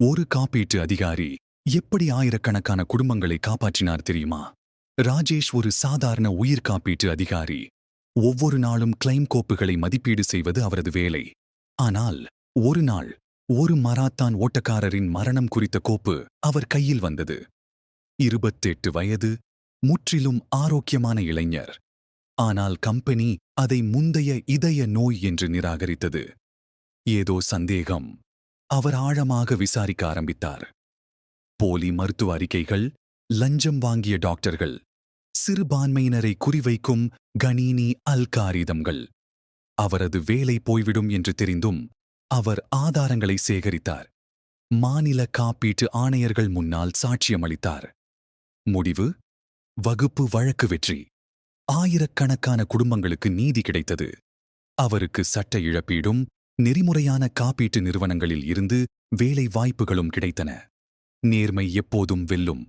ஒரு காப்பீட்டு அதிகாரி எப்படி ஆயிரக்கணக்கான குடும்பங்களை காப்பாற்றினார் தெரியுமா? ராஜேஷ் ஒரு சாதாரண உயிர் காப்பீட்டு அதிகாரி. ஒவ்வொரு நாளும் கிளைம் கோப்புகளை மதிப்பீடு செய்வது அவரது வேலை. ஆனால் ஒரு நாள் ஒரு மராத்தான் ஓட்டக்காரரின் மரணம் குறித்த கோப்பு அவர் கையில் வந்தது. இருபத்தெட்டு வயது முற்றிலும் ஆரோக்கியமான இளைஞர். ஆனால் கம்பெனி அதை முந்தைய இதய நோய் என்று நிராகரித்தது. ஏதோ சந்தேகம். அவர் ஆழமாக விசாரிக்க ஆரம்பித்தார். போலி மருத்துவ அறிக்கைகள் லஞ்சம் வாங்கிய டாக்டர்கள் சிறுபான்மையினரை குறிவைக்கும் கணீனி அல்காரிதம்கள். அவரது வேலை போய்விடும் என்று தெரிந்தும் அவர் ஆதாரங்களை சேகரித்தார். மாநில காப்பீட்டு ஆணையர்கள் முன்னால் சாட்சியமளித்தார். முடிவு வகுப்பு வழக்கு வெற்றி. ஆயிரக்கணக்கான குடும்பங்களுக்கு நீதி கிடைத்தது. அவருக்கு சட்ட இழப்பீடும் நெறிமுறையான காப்பீட்டு நிறுவனங்களில் இருந்து வேலை வாய்ப்புகளும் கிடைத்தன. நேர்மை எப்போதும் வெல்லும்.